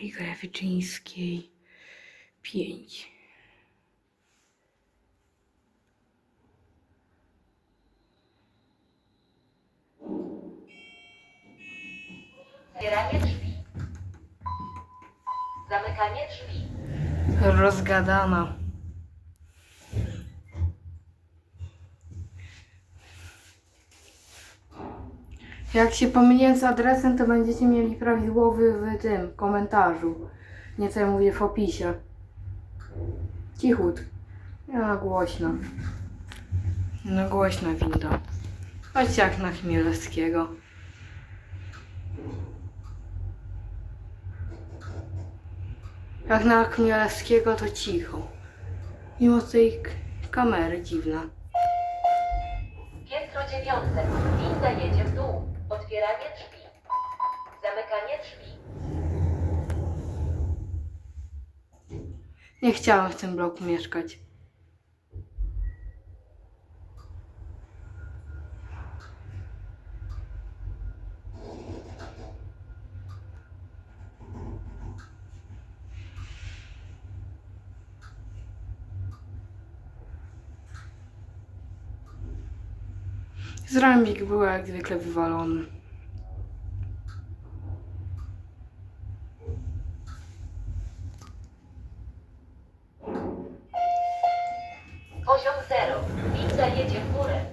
Miejskiej 5. Otwieranie drzwi. Zamykanie drzwi. Rozgadana. Jak się pomyliłem z adresem, to będziecie mieli prawidłowy w tym komentarzu. Nie co ja mówię w opisie. Cichut. Ja głośno. No głośno winda. Chodźcie jak na Chmielewskiego. Jak na Chmielewskiego to cicho. Mimo tej kamery dziwna. Piętro dziewiąte. Winda jedzie w dół. Otwieranie drzwi. Zamykanie drzwi. Nie chciałem w tym bloku mieszkać. Zrambik był jak zwykle wywalony. Poziom zero. Winda jedzie w górę.